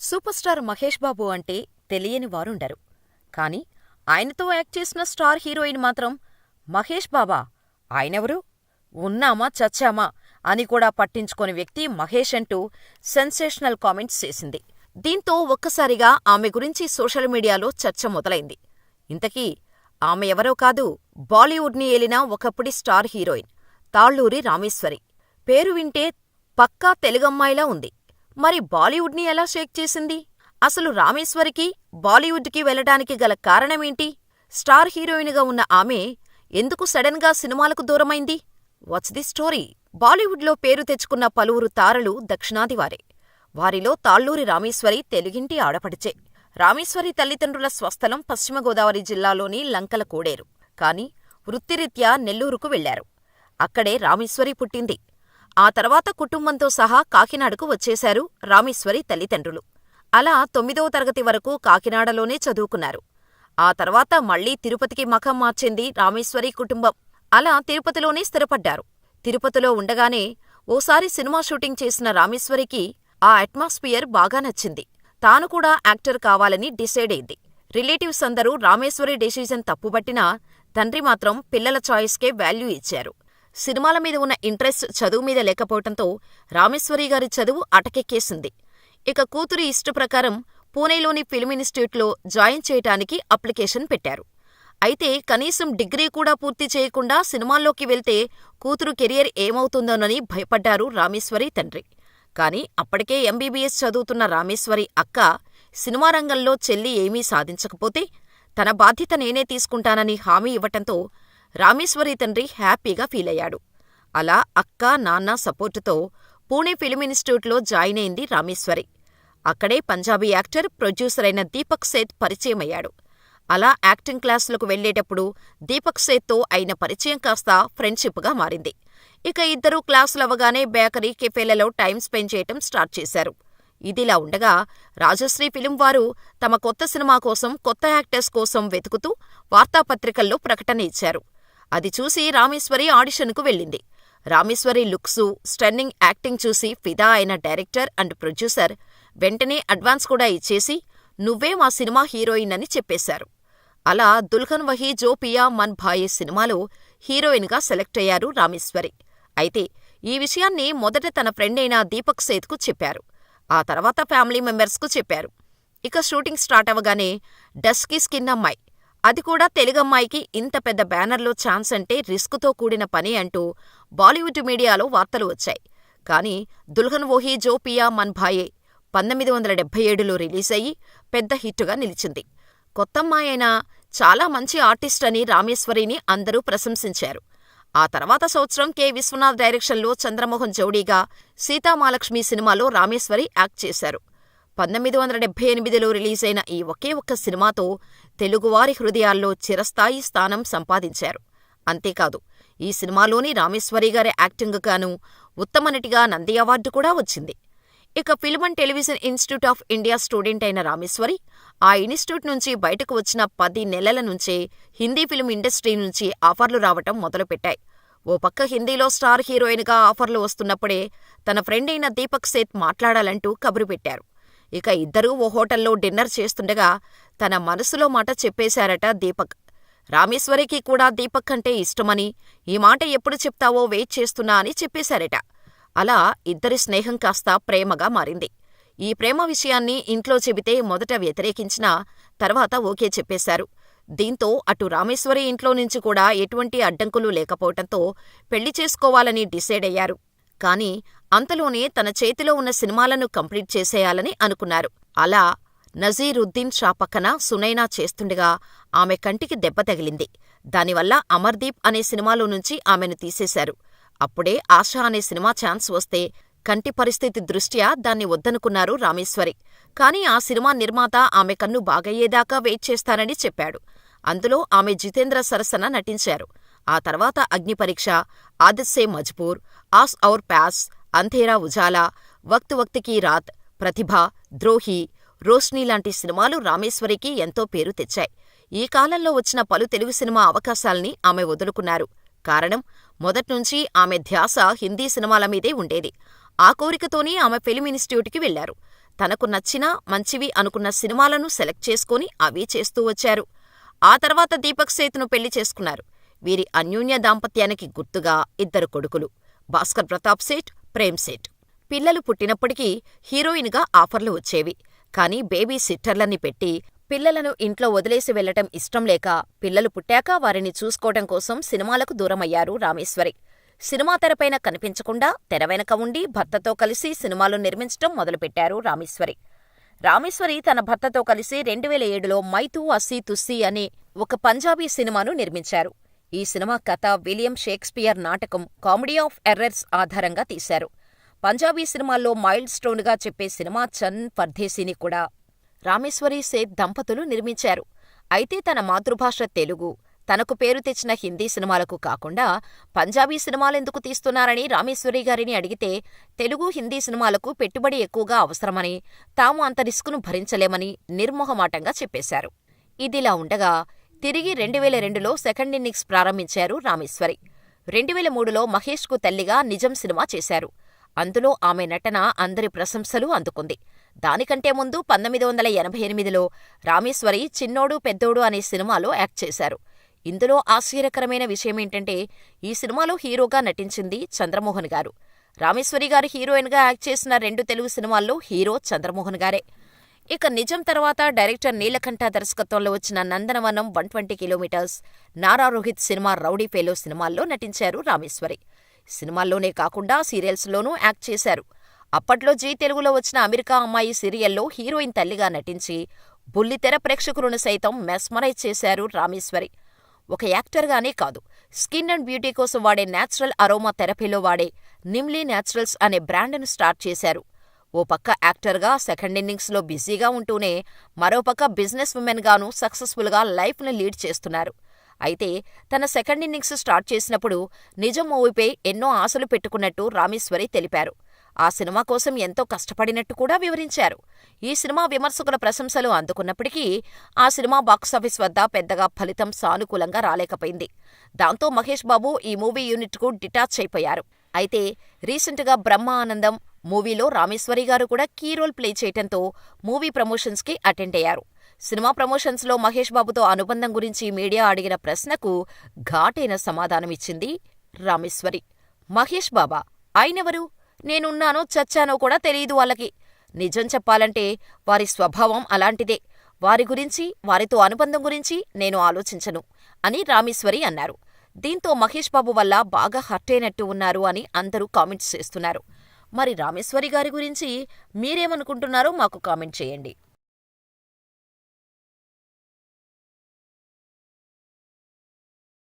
Super star Mahesh Babu అంటే తెలియని వారుండరు. కానీ ఆయనతో యాక్ట్ చేసిన స్టార్ హీరోయిన్ మాత్రం మహేష్ బాబా ఆయనెవరు? ఉన్నామా చచ్చామా అని కూడా పట్టించుకోని వ్యక్తి మహేష్ అంటూ సెన్సేషనల్ కామెంట్స్ చేసింది. దీంతో ఒక్కసారిగా ఆమె గురించి సోషల్ మీడియాలో చర్చ మొదలైంది. ఇంతకీ ఆమె ఎవరో కాదు బాలీవుడ్ని ఏలిన ఒకప్పటి స్టార్ హీరోయిన్ తాళ్ళూరి రామేశ్వరి. పేరు వింటే పక్కా తెలుగమ్మాయిలా ఉంది. మరి బాలీవుడ్ని ఎలా షేక్ చేసింది? అసలు రామేశ్వరికి బాలీవుడ్కి వెళ్ళటానికి గల కారణమేంటి? స్టార్ హీరోయిన్గా ఉన్న ఆమె ఎందుకు సడన్గా సినిమాలకు దూరమైంది? What's the story? బాలీవుడ్లో పేరు తెచ్చుకున్న పలువురు తారలు దక్షిణాదివారే. వారిలో తాళ్ళూరి రామేశ్వరి తెలుగింటి ఆడపడిచే. రామేశ్వరి తల్లిదండ్రుల స్వస్థలం పశ్చిమ గోదావరి జిల్లాలోని లంకల కోడేరు. కాని వృత్తిరీత్యా నెల్లూరుకు వెళ్ళారు. అక్కడే రామేశ్వరి పుట్టింది. ఆ తర్వాత కుటుంబంతో సహా కాకినాడకు వచ్చేశారు రామేశ్వరి తల్లిదండ్రులు. అలా తొమ్మిదవ తరగతి వరకు కాకినాడలోనే చదువుకున్నారు. ఆ తర్వాత మళ్ళీ తిరుపతికి మఖం మార్చింది రామేశ్వరి కుటుంబం. అలా తిరుపతిలోనే స్థిరపడ్డారు. తిరుపతిలో ఉండగానే ఓసారి సినిమా షూటింగ్ చేసిన రామేశ్వరికి ఆ అట్మాస్ఫియర్ బాగా నచ్చింది. తాను కూడా యాక్టర్ కావాలని డిసైడ్ అయింది. రిలేటివ్స్ అందరూ రామేశ్వరి డెసిజన్ తప్పుబట్టినా తండ్రి మాత్రం పిల్లల చాయిస్కే వాల్యూ ఇచ్చారు. సినిమాల మీద ఉన్న ఇంట్రెస్ట్ చదువు మీద లేకపోవటంతో రామేశ్వరి గారి చదువు అటకెక్కేసింది. ఇక కూతురి ఇష్టప్రకారం పూణేలోని ఫిల్మ్ ఇన్స్టిట్యూట్లో జాయిన్ చేయటానికి అప్లికేషన్ పెట్టారు. అయితే కనీసం డిగ్రీ కూడా పూర్తి చేయకుండా సినిమాల్లోకి వెళ్తే కూతురు కెరియర్ ఏమవుతుందోనని భయపడ్డారు రామేశ్వరి తండ్రి. కాని అప్పటికే ఎంబీబీఎస్ చదువుతున్న రామేశ్వరి అక్క సినిమా రంగంలో చెల్లి ఏమీ సాధించకపోతే తన బాధ్యత నేనే తీసుకుంటానని హామీ ఇవ్వటంతో రామేశ్వరి తండ్రి హ్యాపీగా ఫీలయ్యాడు. అలా అక్క, నాన్న సపోర్టుతో పూణే ఫిలిం ఇన్స్టిట్యూట్లో జాయిన్ అయింది రామేశ్వరి. అక్కడే పంజాబీ యాక్టర్, ప్రొడ్యూసర్ అయిన దీపక్ సేథ్ పరిచయమయ్యాడు. అలా యాక్టింగ్ క్లాసులకు వెళ్ళేటప్పుడు దీపక్ సేత్తో అయిన పరిచయం కాస్త ఫ్రెండ్షిప్గా మారింది. ఇక ఇద్దరూ క్లాసులవగానే బేకరీ, కెఫేలలో టైం స్పెండ్ చేయటం స్టార్ట్ చేశారు. ఇదిలా ఉండగా రాజశ్రీ ఫిలిం వారు తమ కొత్త సినిమా కోసం కొత్త యాక్టర్స్ కోసం వెతుకుతూ వార్తాపత్రికల్లో ప్రకటన ఇచ్చారు. అది చూసి రామేశ్వరి ఆడిషన్కు వెళ్ళింది. రామేశ్వరి లుక్సు, స్టన్నింగ్ యాక్టింగ్ చూసి ఫిదా అయిన డైరెక్టర్ అండ్ ప్రొడ్యూసర్ వెంటనే అడ్వాన్స్ కూడా ఇచ్చేసి నువ్వే మా సినిమా హీరోయిన్ అని చెప్పేశారు. అలా దుల్హన్ వహీ జో పియా మన్ భాయే సినిమాలో హీరోయిన్గా సెలెక్ట్ అయ్యారు రామేశ్వరి. అయితే ఈ విషయాన్ని మొదట తన ఫ్రెండైన దీపక్ సేత్కు చెప్పారు. ఆ తర్వాత ఫ్యామిలీ మెంబర్స్కు చెప్పారు. ఇక షూటింగ్ స్టార్ట్ అవగానే డస్కీ స్కిన్ అమ్మాయి, అది కూడా తెలుగమ్మాయికి ఇంత పెద్ద బ్యానర్లో ఛాన్స్ అంటే రిస్క్తో కూడిన పని అంటూ బాలీవుడ్ మీడియాలో వార్తలు వచ్చాయి. కానీ దుల్హన్ ఓహీ జో పియా మన్ భాయే పంతొమ్మిది వందల డెబ్బై ఏడులో రిలీజయి పెద్ద హిట్టుగా నిలిచింది. కొత్తమ్మాయైనా చాలా మంచి ఆర్టిస్ట్ అని రామేశ్వరిని అందరూ ప్రశంసించారు. ఆ తర్వాత సంవత్సరం కె. విశ్వనాథ్ డైరెక్షన్లో చంద్రమోహన్ జోడీగా సీతామాలక్ష్మి సినిమాలో రామేశ్వరి యాక్ట్ చేశారు. పంతొమ్మిది వందల డెబ్బై ఎనిమిదిలో రిలీజైన ఈ ఒకే ఒక్క సినిమాతో తెలుగువారి హృదయాల్లో చిరస్థాయి స్థానం సంపాదించారు. అంతేకాదు ఈ సినిమాలోని రామేశ్వరి గారి యాక్టింగ్ గాను ఉత్తమ నటిగా నంది అవార్డు కూడా వచ్చింది. ఇక film and television institute of India student అయిన రామేశ్వరి ఆ ఇన్స్టిట్యూట్ నుంచి బయటకు వచ్చిన పది నెలల నుంచే హిందీ ఫిల్మ్ ఇండస్ట్రీ నుంచి ఆఫర్లు రావటం మొదలుపెట్టాయి. ఓ పక్క హిందీలో స్టార్ హీరోయిన్గా ఆఫర్లు వస్తున్నప్పుడే తన ఫ్రెండ్ అయిన దీపక్ సేత్ మాట్లాడాలంటూ కబురు పెట్టారు. ఇక ఇద్దరూ ఓ హోటల్లో డిన్నర్ చేస్తుండగా తన మనసులో మాట చెప్పేశారట దీపక్. రామేశ్వరికి కూడా దీపక్ అంటే ఇష్టమని, ఈ మాట ఎప్పుడు చెప్తావో వెయిట్ చేస్తున్నా అని చెప్పేశారట. అలా ఇద్దరి స్నేహం కాస్త ప్రేమగా మారింది. ఈ ప్రేమ విషయాన్ని ఇంట్లో చెబితే మొదట వ్యతిరేకించినా తర్వాత ఓకే చెప్పేశారు. దీంతో అటు రామేశ్వరి ఇంట్లో నుంచి కూడా ఎటువంటి అడ్డంకులు లేకపోవటంతో పెళ్ళి చేసుకోవాలని డిసైడయ్యారు. కాని అంతలోనే తన చేతిలో ఉన్న సినిమాలను కంప్లీట్ చేసేయాలని అనుకున్నారు. అలా నజీరుద్దీన్ షా పక్కన సునైనా చేస్తుండగా ఆమె కంటికి దెబ్బ తగిలింది. దానివల్ల అమర్దీప్ అనే సినిమాలో నుంచి ఆమెను తీసేశారు. అప్పుడే ఆశా అనే సినిమా ఛాన్స్ వస్తే కంటి పరిస్థితి దృష్ట్యా దాన్ని వద్దనుకున్నారు రామేశ్వరి. కానీ ఆ సినిమా నిర్మాత ఆమె కన్ను బాగయ్యేదాకా వెయిట్ చేస్తానని చెప్పాడు. అందులో ఆమె జితేంద్ర సరసన నటించారు. ఆ తర్వాత అగ్నిపరీక్ష, ఆదత్ సే మజ్బూర్, ఆస్ ఔర్ పాస్, అంధేరా ఉజాలా, వక్త్ వక్త్ కీ రాత్, ప్రతిభ, ద్రోహి, రోష్నీ లాంటి సినిమాలు రామేశ్వరికి ఎంతో పేరు తెచ్చాయి. ఈ కాలంలో వచ్చిన పలు తెలుగు సినిమా అవకాశాల్ని ఆమె వదులుకున్నారు. కారణం మొదట్నుంచీ ఆమె ధ్యాస హిందీ సినిమాల మీదే ఉండేది. ఆ కోరికతోనే ఆమె ఫిల్మ్ ఇన్స్టిట్యూట్కి వెళ్ళారు. తనకు నచ్చిన మంచివి అనుకున్న సినిమాలను సెలెక్ట్ చేసుకుని అవే చేస్తూ వచ్చారు ఆ తర్వాత దీపక్ సేత్ను పెళ్ళి చేసుకున్నారు వీరి అన్యోన్య దాంపత్యానికి గుర్తుగా ఇద్దరు కొడుకులు భాస్కర్ ప్రతాప్ సేట్ ప్రేమ్ సేట్. పిల్లలు పుట్టినప్పటికీ హీరోయిన్గా ఆఫర్లు వచ్చేవి. కానీ బేబీ సిట్టర్లని పెట్టి పిల్లలను ఇంట్లో వదిలేసి వెళ్ళటం ఇష్టం లేక పిల్లలు పుట్టాక వారిని చూసుకోవడం కోసం సినిమాలకు దూరమయ్యారు రామేశ్వరి. సినిమా తెరపైన కనిపించకుండా తెర వెనక ఉండి భర్తతో కలిసి సినిమాలు నిర్మించటం మొదలుపెట్టారు రామేశ్వరి. రామేశ్వరి తన భర్తతో కలిసి రెండు వేల ఏడులో మైతూ అస్సీ తుస్సీ అనే ఒక పంజాబీ సినిమాను నిర్మించారు. ఈ సినిమా కథ విలియం షేక్స్పియర్ నాటకం కామెడీ ఆఫ్ ఎర్రర్స్ ఆధారంగా తీశారు. పంజాబీ సినిమాల్లో మైల్డ్ స్టోన్గా చెప్పే సినిమా చన్ పర్దేశీని కూడా రామేశ్వరి సేత్ దంపతులు నిర్మించారు. అయితే తన మాతృభాష తెలుగు తనకు పేరు తెచ్చిన హిందీ సినిమాలకు కాకుండా పంజాబీ సినిమాలెందుకు తీస్తున్నారని రామేశ్వరి గారిని అడిగితే తెలుగు హిందీ సినిమాలకు పెట్టుబడి ఎక్కువగా అవసరమని తాము అంత రిస్కును భరించలేమని నిర్మోహమాటంగా చెప్పేశారు. ఇదిలా ఉండగా తిరిగి రెండు వేల రెండులో సెకండ్ ఇన్నింగ్స్ ప్రారంభించారు రామేశ్వరి. రెండు వేల మూడులో మహేష్కు తల్లిగా నిజం సినిమా చేశారు. అందులో ఆమె నటన అందరి ప్రశంసలు అందుకుంది. దానికంటే ముందు పంతొమ్మిది వందల ఎనభై ఎనిమిదిలో రామేశ్వరి చిన్నోడు పెద్దోడు అనే సినిమాలో యాక్ట్ చేశారు. ఇందులో ఆశ్చర్యకరమైన విషయమేంటంటే ఈ సినిమాలో హీరోగా నటించింది చంద్రమోహన్ గారు. రామేశ్వరి గారు హీరోయిన్గా యాక్ట్ చేసిన రెండు తెలుగు సినిమాల్లో హీరో చంద్రమోహన్ గారే. ఇక నిజం తర్వాత డైరెక్టర్ నీలకంఠ దర్శకత్వంలో వచ్చిన Nandanavanam one twenty kilometres Nara Rohit cinema rowdy fellow సినిమాల్లో నటించారు రామేశ్వరి. సినిమాల్లోనే కాకుండా సీరియల్స్లోనూ యాక్ట్ చేశారు. అప్పట్లో జీ తెలుగులో వచ్చిన అమెరికా అమ్మాయి సీరియల్లో హీరోయిన్ తల్లిగా నటించి బుల్లితెర ప్రేక్షకులను సైతం మెస్మరైజ్ చేశారు రామేశ్వరి. ఒక యాక్టర్గానే కాదు స్కిన్ అండ్ బ్యూటీ కోసం వాడే నేచురల్ అరోమా థెరపీలో వాడే నిమ్లీ నేచురల్స్ అనే బ్రాండ్ను స్టార్ట్ చేశారు. ఓ పక్క యాక్టర్గా సెకండ్ ఇన్నింగ్స్లో బిజీగా ఉంటూనే మరోపక్క బిజినెస్ ఉమెన్గాను సక్సెస్ఫుల్గా లైఫ్ను లీడ్ చేస్తున్నారు. అయితే తన సెకండ్ ఇన్నింగ్స్ స్టార్ట్ చేసినప్పుడు నిజం మూవీపై ఎన్నో ఆశలు పెట్టుకున్నట్టు రామేశ్వరి తెలిపారు. ఆ సినిమా కోసం ఎంతో కష్టపడినట్టు కూడా వివరించారు. ఈ సినిమా విమర్శకుల ప్రశంసలు అందుకున్నప్పటికీ ఆ సినిమా బాక్సాఫీస్ వద్ద పెద్దగా ఫలితం సానుకూలంగా రాలేకపోయింది. దాంతో మహేష్ బాబు ఈ మూవీ యూనిట్కు డిటాచ్ అయిపోయారు. అయితే రీసెంట్గా బ్రహ్మ ఆనందం మూవీలో రామేశ్వరి గారు కూడా కీ రోల్ ప్లే చేయటంతో మూవీ ప్రమోషన్స్కి అటెండ్ అయ్యారు. సినిమా ప్రమోషన్స్లో మహేష్ బాబుతో అనుబంధం గురించి మీడియా అడిగిన ప్రశ్నకు ఘాటైన సమాధానమిచ్చింది రామేశ్వరి. మహేష్ బాబా ఆయనెవరు? నేనున్నానో చచ్చానో కూడా తెలియదు వాళ్ళకి. నిజం చెప్పాలంటే వారి స్వభావం అలాంటిదే. వారి గురించి వారితో అనుబంధం గురించి నేను ఆలోచించను అని రామేశ్వరి అన్నారు. దీంతో మహేష్ బాబు వల్ల బాగా హర్ట్ అయినట్టు ఉన్నారు అని అందరూ కామెంట్స్ చేస్తున్నారు. మరి రామేశ్వరి గారి గురించి మీరేమనుకుంటున్నారో మాకు కామెంట్ చేయండి.